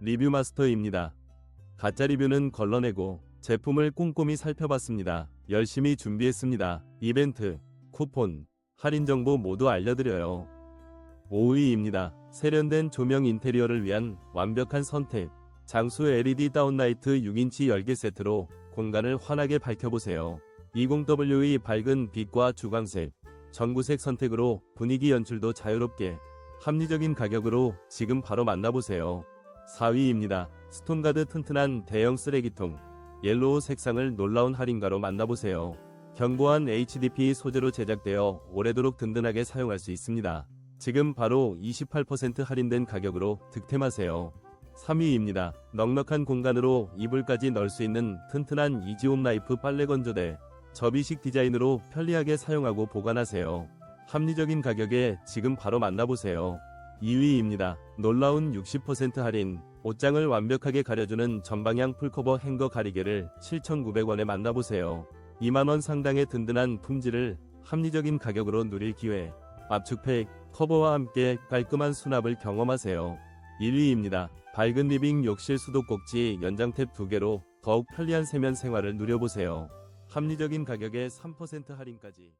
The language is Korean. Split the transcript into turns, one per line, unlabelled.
리뷰 마스터입니다. 가짜 리뷰는 걸러내고 제품을 꼼꼼히 살펴봤습니다. 열심히 준비했습니다. 이벤트, 쿠폰, 할인 정보 모두 알려드려요. 5위입니다. 세련된 조명 인테리어를 위한 완벽한 선택. 장수 LED 다운라이트 6인치 열개 세트로 공간을 환하게 밝혀보세요. 20W의 밝은 빛과 주광색, 전구색 선택으로 분위기 연출도 자유롭게 합리적인 가격으로 지금 바로 만나보세요. 4위입니다. 스톤가드 튼튼한 대형 쓰레기통. 옐로우 색상을 놀라운 할인가로 만나보세요. 견고한 HDP 소재로 제작되어 오래도록 든든하게 사용할 수 있습니다. 지금 바로 28% 할인된 가격으로 득템하세요. 3위입니다. 넉넉한 공간으로 이불까지 넣을 수 있는 튼튼한 이지홈 라이프 빨래 건조대. 접이식 디자인으로 편리하게 사용하고 보관하세요. 합리적인 가격에 지금 바로 만나보세요. 2위입니다. 놀라운 60% 할인. 옷장을 완벽하게 가려주는 전방향 풀커버 행거 가리개를 7,900원에 만나보세요. 2만원 상당의 든든한 품질을 합리적인 가격으로 누릴 기회. 압축팩, 커버와 함께 깔끔한 수납을 경험하세요. 1위입니다. 밝은 리빙 욕실 수도꼭지 연장탭 2개로 더욱 편리한 세면 생활을 누려보세요. 합리적인 가격에 3% 할인까지.